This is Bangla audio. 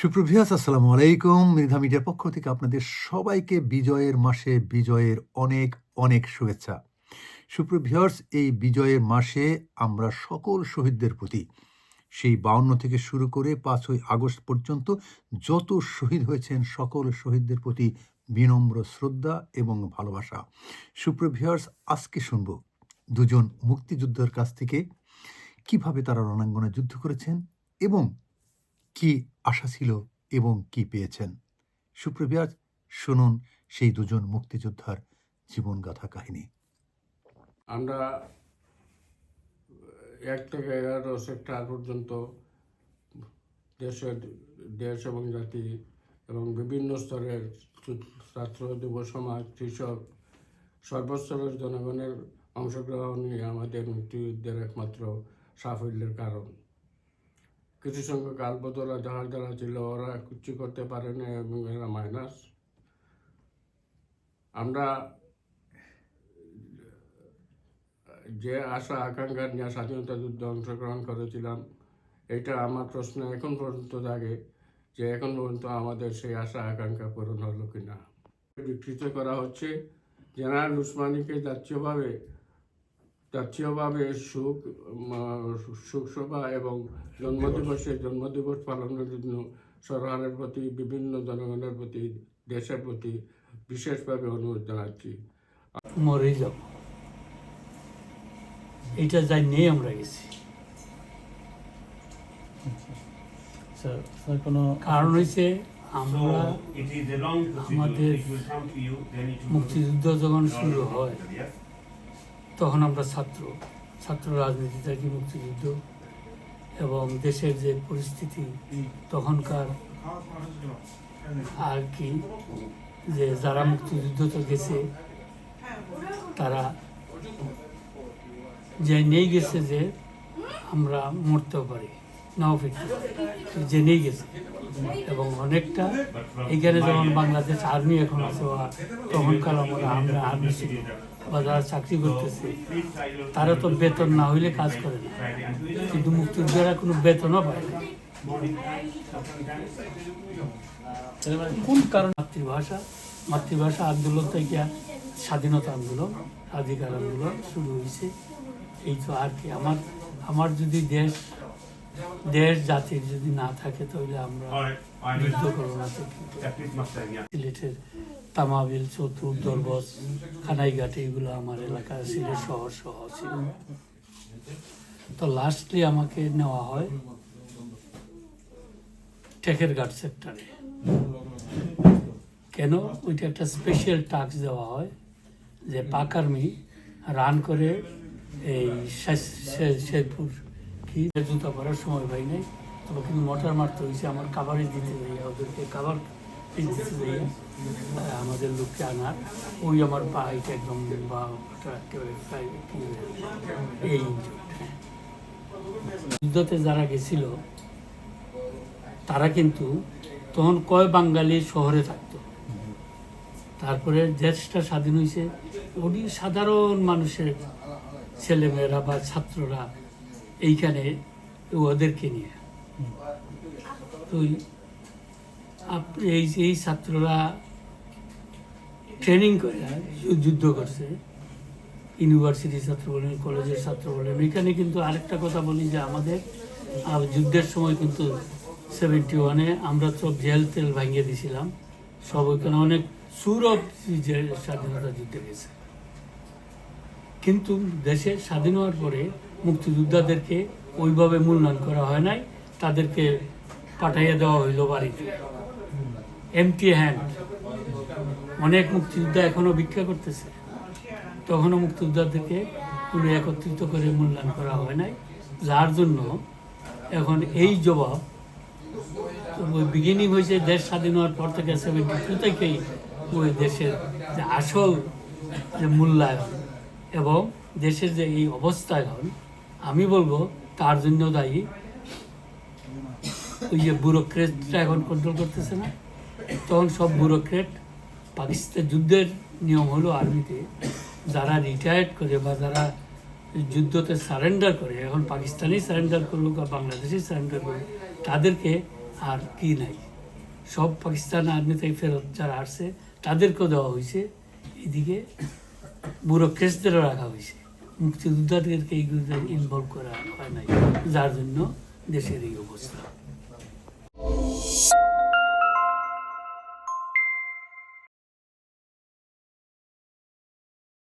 সুপ্রভিয়াস আসসালামু আলাইকুম। মৃধা মিডিয়ার পক্ষ থেকে আপনাদের সবাইকে বিজয়ের মাসে বিজয়ের অনেক অনেক শুভেচ্ছা। সুপ্রভিয়ার্স এই বিজয়ের মাসে আমরা সকল শহীদদের প্রতি সেই বাউন্ন থেকে শুরু করে পাঁচই আগস্ট পর্যন্ত যত শহীদ হয়েছেন, সকল শহীদদের প্রতি বিনম্র শ্রদ্ধা এবং ভালোবাসা। সুপ্রভিয়ার্স আজকে শুনব দুজন মুক্তিযুদ্ধের কাছ থেকে কীভাবে তারা রণাঙ্গনে যুদ্ধ করেছেন এবং কি আশা ছিল এবং কি পেয়েছেন? সুপ্রভিয়াজ শুনুন সেই দুজন মুক্তিযোদ্ধার জীবনগাথা কাহিনী। আমরা এক থেকে এগারো সেক্টর পর্যন্ত দেশের, দেশ এবং জাতি এবং বিভিন্ন স্তরের ছাত্র যুব সমাজ, কৃষক, সর্বস্তরের জনগণের অংশগ্রহণই আমাদের মুক্তিযুদ্ধের একমাত্র সাফল্যের কারণ। কিছু সংখ্যক আলবদলা যাহার যারা ছিল, ওরা কিছু করতে পারেনি এবং এরা মাইনাস আমরা যে আশা, আকাঙ্ক্ষা নিয়ে স্বাধীনতা যুদ্ধে অংশগ্রহণ করেছিলাম, এটা আমার প্রশ্ন এখন পর্যন্ত জাগে যে এখন পর্যন্ত আমাদের সেই আশা, আকাঙ্ক্ষা পূরণ হলো কিনা। বিকৃত করা হচ্ছে, জেনারেল উসমানীকে জাতীয়ভাবে জাতীয়ভাবে সুখ সুখসভা এবং জন্মদিবসে জন্মদিবস পালনের জন্য সরকারের প্রতি বিভিন্ন জনগণের প্রতি দেশের প্রতি বিশেষভাবে অনুরোধ জানাচ্ছি। মরে যাব। এইটা যাই নেই আমরা গেছি। কোনো কারণ হয়েছে আমরা আমাদের মুক্তিযুদ্ধ যখন শুরু হয় তখন আমরা ছাত্র ছাত্র রাজনীতি কি মুক্তিযুদ্ধ এবং দেশের যে পরিস্থিতি তখনকার আর কি যে যারা মুক্তিযুদ্ধ তো গেছে তারা যে নেই গেছে যে আমরা মরতেও পারি। নাও জেনেই গেছে এবং অনেকটা এখানে যেমন বাংলাদেশ আর্মি এখন আছে বা তখনকার আমরা আমরা আর্মি ছিল। বা যারা চাকরি করতেছে, তারা তো বেতন না হইলে কাজ করে না। কিন্তু মুক্তিযোদ্ধারা কোনো বেতনও পায় না। কোন কারণ? মাতৃভাষা মাতৃভাষা আন্দোলন থেকে স্বাধীনতা আন্দোলন, স্বাধিকার আন্দোলন শুরু হয়েছে। এই তো আর কি। আমার আমার যদি দেশ দেশ জাতির যদি না থাকে তাহলে আমরা যুদ্ধ করব না সিলেটের তামাবিল চতুর দরবস খানাইঘাট এগুলো আমার এলাকা সিলেট শহর সহ ছিল তো লাস্টলি আমাকে নেওয়া হয় টেকের ঘাট সেক্টরে কেন? ওইটা একটা স্পেশাল টাস্ক দেওয়া হয় যে পাক আর্মি রান করে এই শেরপুর কি জুতা পরার সময় নাই কিন্তু মোটর মারতে হয়েছে আমার কাভারে দিতে ওদেরকে আমাদের লোককে আনার ওই আমার একদম বা। এই। যুদ্ধতে যারা গেছিল, তারা কিন্তু তখন কয় বাঙালি শহরে থাকতো তারপরে দেশটা স্বাধীন হয়েছে ওটি সাধারণ মানুষের ছেলেমেয়েরা বা ছাত্ররা এইখানে ওদেরকে নিয়ে। তো এই- এই ছাত্ররা ট্রেনিং করে যুদ্ধ করছে। ইউনিভার্সিটির ছাত্র বলেন কলেজের ছাত্র বলেন, এখানে কিন্তু আরেকটা কথা বলি যে আমাদের যুদ্ধের সময় কিন্তু সেভেন্টি ওয়ানে আমরা তো জেল তেল ভাঙিয়ে দিয়েছিলাম। সব ওইখানে অনেক সুরব স্বাধীনতা যুদ্ধে গেছে। কিন্তু দেশে স্বাধীন হওয়ার পরে মুক্তিযোদ্ধাদেরকে ওইভাবে মূল্যায়ন করা হয় নাই, তাদেরকে পাঠাইয়ে দেওয়া হইল বাড়িতে। Empty hand. অনেক মুক্তিযোদ্ধা এখনও ভিক্ষা করতেছে। তখনও মুক্তিযোদ্ধাদেরকে পুরো একত্রিত করে মূল্যায়ন করা হয় নাই, যার জন্য এখন এই জবাব ওই বিগিনিং হয়েছে দেশ স্বাধীন হওয়ার পর থেকে সেভেন্টি টু থেকেই ওই দেশের যে আসল যে মূল্যায়ন এবং দেশের যে এই অবস্থায়ন আমি বলব, তার জন্য দায়ী। ওই যে ব্যুরোক্রেটটা এখন কন্ট্রোল করতেছে না। তখন সব ব্যুরোক্রেট পাকিস্তান যুদ্ধের নিয়ম হলো আর্মিতে যারা রিটায়ার্ড করে বা যারা যুদ্ধতে সারেন্ডার করে, এখন পাকিস্তানি সারেন্ডার করুক বা বাংলাদেশি সারেন্ডার করুক, তাদেরকে আর কি নাই। সব পাকিস্তান থেকে ফেরত যারা আসছে, তাদেরকেও দেওয়া হয়েছে। এদিকে বুড়ো কেসদেরও রাখা হয়েছে। মুক্তিযোদ্ধাদেরকে এইগুলোতে ইনভলভ করা হয় নাই। যার জন্য দেশের এই অবস্থা।